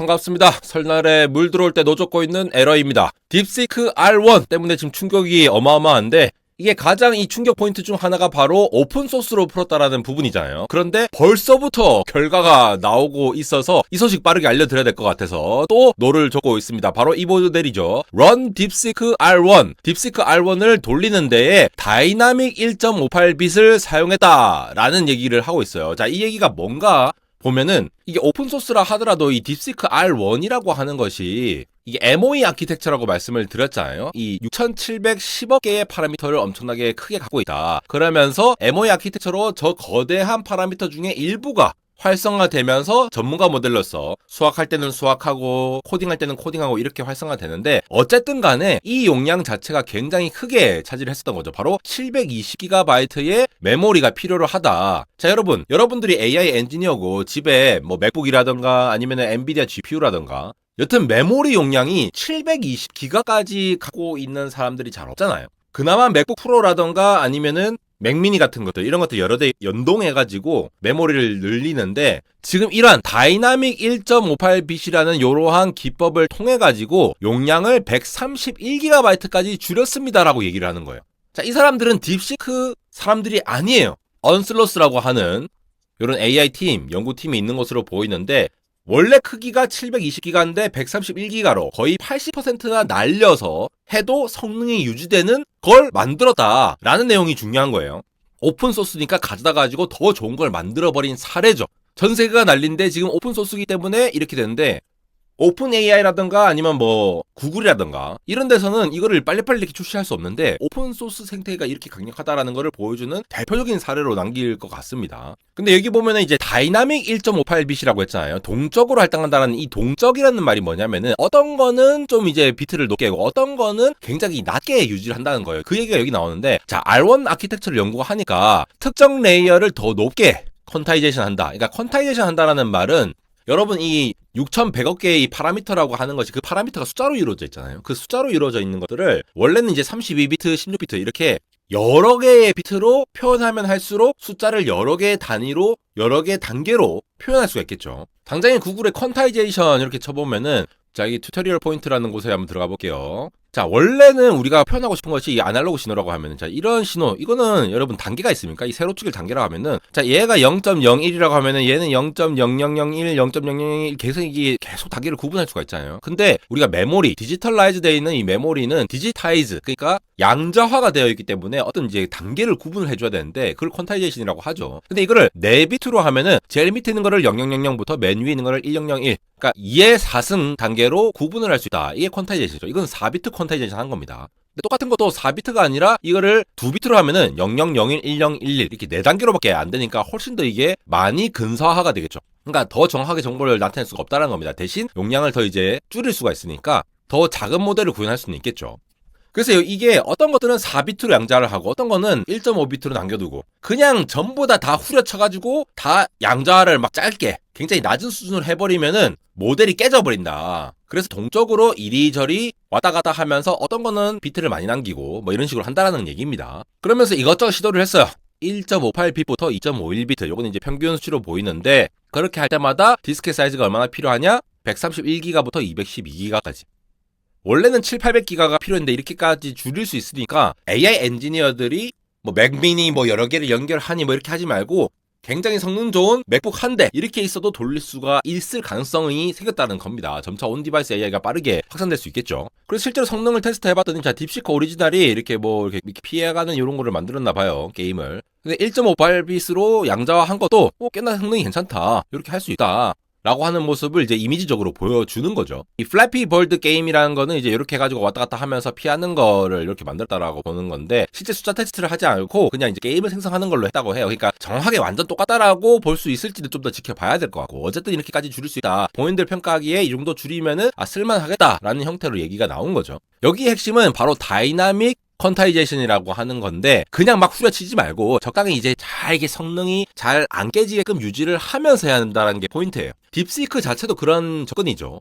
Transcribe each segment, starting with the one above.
반갑습니다. 설날에 물 들어올 때 노젓고 있는 에러입니다. 딥시크 R1 때문에 지금 충격이 어마어마한데 이게 가장 이 충격 포인트 중 하나가 바로 오픈소스로 풀었다라는 부분이잖아요. 그런데 벌써부터 결과가 나오고 있어서 이 소식 빠르게 알려드려야 될 것 같아서 또 노를 젓고 있습니다. 바로 이 모델이죠. Run 딥시크 R1. 딥시크 R1을 돌리는 데에 다이나믹 1.58빛을 사용했다라는 얘기를 하고 있어요. 자, 이 얘기가 뭔가 보면은 이게 오픈소스라 하더라도 이 딥시크 R1이라고 하는 것이 이게 MOE 아키텍처라고 말씀을 드렸잖아요. 이 6710억 개의 파라미터를 엄청나게 크게 갖고 있다. 그러면서 MOE 아키텍처로 저 거대한 파라미터 중에 일부가 활성화되면서 전문가 모델로서 수학할 때는 수학하고 코딩할 때는 코딩하고 이렇게 활성화되는데 어쨌든 간에 이 용량 자체가 굉장히 크게 차지를 했었던 거죠. 바로 720GB의 메모리가 필요로 하다. 자, 여러분. 여러분들이 AI 엔지니어고 집에 뭐 맥북이라던가 아니면 엔비디아 GPU라던가 여튼 메모리 용량이 720기가까지 갖고 있는 사람들이 잘 없잖아요. 그나마 맥북 프로라던가 아니면은 맥미니 같은 것들 이런 것들 여러 대 연동해가지고 메모리를 늘리는데 지금 이러한 다이나믹 1.58빛이라는 이러한 기법을 통해 가지고 용량을 131GB까지 줄였습니다라고 얘기를 하는 거예요. 자, 이 사람들은 딥시크 사람들이 아니에요. 언슬러스라고 하는 이런 AI 팀, 연구팀이 있는 것으로 보이는데 원래 크기가 720기가인데 131기가로 거의 80%나 날려서 해도 성능이 유지되는 걸 만들었다라는 내용이 중요한 거예요. 오픈소스니까 가져다 가지고 더 좋은 걸 만들어버린 사례죠. 전 세계가 난린데 지금 오픈소스기 때문에 이렇게 되는데 오픈 AI라든가 아니면 뭐 구글이라든가 이런 데서는 이거를 빨리빨리 이렇게 출시할 수 없는데 오픈 소스 생태가 이렇게 강력하다라는 거를 보여주는 대표적인 사례로 남길 것 같습니다. 근데 여기 보면은 이제 다이나믹 1.58빛이라고 했잖아요. 동적으로 할당한다는 이 동적이라는 말이 뭐냐면은 어떤 거는 좀 이제 비트를 높게 하고 어떤 거는 굉장히 낮게 유지를 한다는 거예요. 그 얘기가 여기 나오는데 자 R1 아키텍처를 연구하니까 특정 레이어를 더 높게 퀀타이제이션 한다. 그러니까 퀀타이제이션 한다라는 말은 여러분 이 6,100억 개의 이 파라미터라고 하는 것이 그 파라미터가 숫자로 이루어져 있잖아요. 그 숫자로 이루어져 있는 것들을 원래는 이제 32비트, 16비트 이렇게 여러 개의 비트로 표현하면 할수록 숫자를 여러 개의 단위로 여러 개의 단계로 표현할 수가 있겠죠. 당장에 구글의 퀀타이제이션 이렇게 쳐보면은 자, 이 튜토리얼 포인트라는 곳에 한번 들어가 볼게요. 자, 원래는 우리가 표현하고 싶은 것이 이 아날로그 신호라고 하면은, 자, 이런 신호, 이거는 여러분 단계가 있습니까? 이 세로 축일 단계라고 하면은, 자, 얘가 0.01이라고 하면은 얘는 0.0001, 0.001 계속 이게 계속 단계를 구분할 수가 있잖아요. 근데 우리가 메모리, 디지털라이즈 되어 있는 이 메모리는 디지타이즈, 그러니까 양자화가 되어 있기 때문에 어떤 이제 단계를 구분을 해 줘야 되는데, 그걸 퀀타이제이션이라고 하죠. 근데 이거를 4비트로 하면은 제일 밑에 있는 거를 0000부터 맨 위에 있는 거를 1001, 그러니까 2의 4승 단계로 구분을 할 수 있다. 이게 퀀타이제이션이죠. 이건 4비트 퀀타이제이션 한 겁니다. 똑같은 것도 4비트가 아니라 이거를 2비트로 하면은 0001, 1011 이렇게 4단계로밖에 안 되니까 훨씬 더 이게 많이 근사화가 되겠죠. 그러니까 더 정확하게 정보를 나타낼 수가 없다는 겁니다. 대신 용량을 더 이제 줄일 수가 있으니까 더 작은 모델을 구현할 수는 있겠죠. 그래서 이게 어떤 것들은 4비트로 양자를 하고 어떤 거는 1.5비트로 남겨두고 그냥 전부 다 다 후려쳐가지고 다 양자를 막 짧게 굉장히 낮은 수준으로 해버리면은 모델이 깨져버린다. 그래서 동적으로 이리저리 왔다 갔다 하면서 어떤 거는 비트를 많이 남기고 뭐 이런 식으로 한다라는 얘기입니다. 그러면서 이것저것 시도를 했어요. 1.58빛부터 2.51비트 요거는 이제 평균 수치로 보이는데 그렇게 할 때마다 디스크 사이즈가 얼마나 필요하냐? 131기가부터 212기가까지. 원래는 7, 800기가가 필요했는데 이렇게까지 줄일 수 있으니까 AI 엔지니어들이 뭐 맥미니 뭐 여러 개를 연결하니 뭐 이렇게 하지 말고 굉장히 성능 좋은 맥북 한 대 이렇게 있어도 돌릴 수가 있을 가능성이 생겼다는 겁니다. 점차 온 디바이스 AI가 빠르게 확산될 수 있겠죠. 그래서 실제로 성능을 테스트 해봤더니 자 딥시크 오리지널이 이렇게 뭐 이렇게 피해가는 이런 거를 만들었나 봐요 게임을. 근데 1.58빛으로 양자화한 것도 어, 꽤나 성능이 괜찮다 이렇게 할 수 있다. 라고 하는 모습을 이제 이미지적으로 보여주는 거죠. 이 플래피 벌드 게임이라는 거는 이제 이렇게 해가지고 왔다 갔다 하면서 피하는 거를 이렇게 만들었다라고 보는 건데 실제 숫자 테스트를 하지 않고 그냥 이제 게임을 생성하는 걸로 했다고 해요. 그러니까 정확하게 완전 똑같다라고 볼 수 있을지는 좀더 지켜봐야 될 것 같고 어쨌든 이렇게까지 줄일 수 있다. 본인들 평가하기에 이 정도 줄이면은 아 쓸만하겠다라는 형태로 얘기가 나온 거죠. 여기 핵심은 바로 다이나믹 퀀타이제이션이라고 하는 건데 그냥 막 후려치지 말고 적당히 이제 잘 이게 성능이 잘 안 깨지게끔 유지를 하면서 해야 한다는 게 포인트예요. 딥시크 자체도 그런 접근이죠.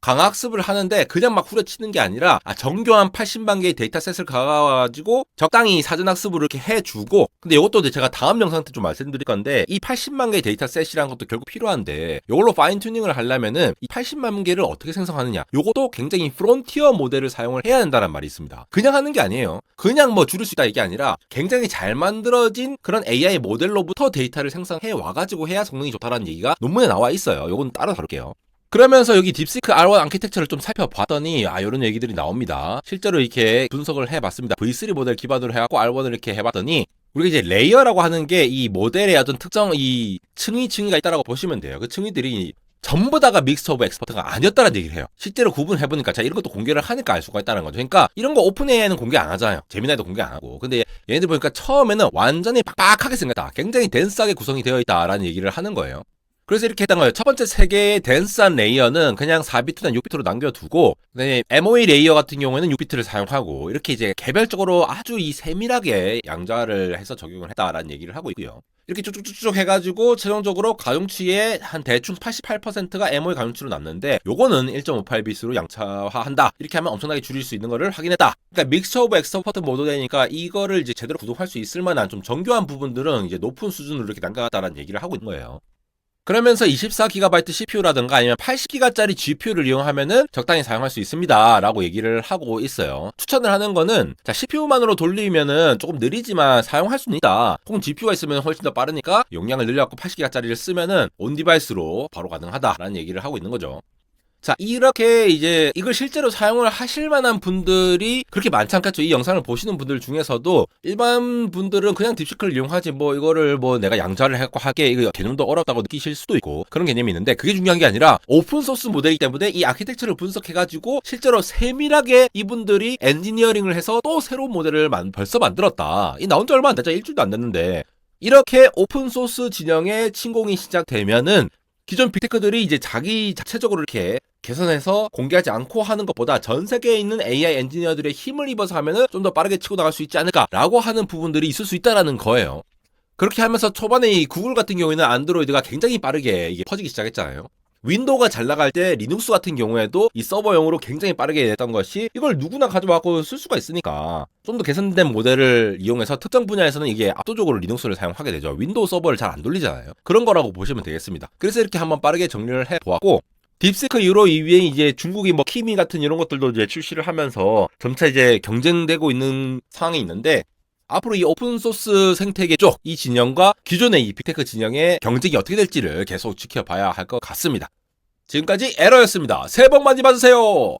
강학습을 하는데 그냥 막 후려치는 게 아니라 아, 정교한 80만 개의 데이터셋을 가가지고 적당히 사전학습을 이렇게 해주고 근데 이것도 제가 다음 영상 때 좀 말씀드릴 건데 이 80만 개의 데이터셋이라는 것도 결국 필요한데 이걸로 파인 튜닝을 하려면은 이 80만 개를 어떻게 생성하느냐 요것도 굉장히 프론티어 모델을 사용을 해야 된다는 말이 있습니다. 그냥 하는 게 아니에요. 그냥 뭐 줄일 수 있다 이게 아니라 굉장히 잘 만들어진 그런 AI 모델로부터 데이터를 생성해 와가지고 해야 성능이 좋다라는 얘기가 논문에 나와 있어요. 요건 따로 다룰게요. 그러면서 여기 딥시크 R1 아키텍처를 좀 살펴봤더니 아 이런 얘기들이 나옵니다. 실제로 이렇게 분석을 해봤습니다. V3 모델 기반으로 해갖고 R1을 이렇게 해봤더니 우리가 이제 레이어라고 하는 게 이 모델의 어떤 특정 이 층위 층위가 있다라고 보시면 돼요. 그 층위들이 전부 다가 믹스 오브 엑스퍼트가 아니었다는 얘기를 해요. 실제로 구분해보니까 자 이런 것도 공개를 하니까 알 수가 있다는 거죠. 그러니까 이런 거 오픈 AI는 공개 안 하잖아요. 제미나이도 공개 안 하고. 근데 얘네들 보니까 처음에는 완전히 빡빡하게 생겼다. 굉장히 덴스하게 구성이 되어 있다라는 얘기를 하는 거예요. 그래서 이렇게 했던 거예요. 첫 번째 세 개의 덴스한 레이어는 그냥 4비트나 6비트로 남겨두고, 그다음에 MOE 레이어 같은 경우에는 6비트를 사용하고, 이렇게 이제 개별적으로 아주 이 세밀하게 양자를 해서 적용을 했다라는 얘기를 하고 있고요. 이렇게 쭉쭉쭉쭉 해가지고 최종적으로 가중치의 한 대충 88%가 MOE 가중치로 남는데 요거는 1.58비트로 양차화한다 이렇게 하면 엄청나게 줄일 수 있는 거를 확인했다 그러니까 믹스처 오브 엑스퍼트 모델이니까 이거를 이제 제대로 구동할 수 있을 만한 좀 정교한 부분들은 이제 높은 수준으로 이렇게 남겨갔다라는 얘기를 하고 있는 거예요 그러면서 24GB CPU라든가 아니면 80GB짜리 GPU를 이용하면은 적당히 사용할 수 있습니다. 라고 얘기를 하고 있어요. 추천을 하는 거는 자, CPU만으로 돌리면은 조금 느리지만 사용할 수는 있다. 혹은 GPU가 있으면 훨씬 더 빠르니까 용량을 늘려갖고 80GB짜리를 쓰면은 온 디바이스로 바로 가능하다라는 얘기를 하고 있는 거죠. 자, 이렇게 이제 이걸 실제로 사용을 하실 만한 분들이 그렇게 많지 않겠죠. 이 영상을 보시는 분들 중에서도 일반 분들은 그냥 딥시크를 이용하지 뭐 이거를 뭐 내가 양자를 해갖고 하게 이거 개념도 어렵다고 느끼실 수도 있고 그런 개념이 있는데 그게 중요한 게 아니라 오픈 소스 모델이기 때문에 이 아키텍처를 분석해가지고 실제로 세밀하게 이분들이 엔지니어링을 해서 또 새로운 모델을 만, 벌써 만들었다. 이 나온 지 얼마 안 됐죠. 일주일도 안 됐는데. 이렇게 오픈 소스 진영의 침공이 시작되면은 기존 빅테크들이 이제 자기 자체적으로 이렇게 개선해서 공개하지 않고 하는 것보다 전 세계에 있는 AI 엔지니어들의 힘을 입어서 하면은 좀 더 빠르게 치고 나갈 수 있지 않을까라고 하는 부분들이 있을 수 있다라는 거예요. 그렇게 하면서 초반에 이 구글 같은 경우에는 안드로이드가 굉장히 빠르게 이게 퍼지기 시작했잖아요. 윈도우가 잘 나갈 때 리눅스 같은 경우에도 이 서버용으로 굉장히 빠르게 됐던 것이 이걸 누구나 가져와고 쓸 수가 있으니까 좀 더 개선된 모델을 이용해서 특정 분야에서는 이게 압도적으로 리눅스를 사용하게 되죠. 윈도우 서버를 잘 안 돌리잖아요. 그런 거라고 보시면 되겠습니다. 그래서 이렇게 한번 빠르게 정리를 해 보았고 딥시크 이후로 이후에 이제 중국이 뭐 키미 같은 이런 것들도 이제 출시를 하면서 점차 이제 경쟁되고 있는 상황이 있는데 앞으로 이 오픈소스 생태계 쪽 이 진영과 기존의 이 빅테크 진영의 경쟁이 어떻게 될지를 계속 지켜봐야 할 것 같습니다. 지금까지 에러였습니다. 새해 복 많이 받으세요.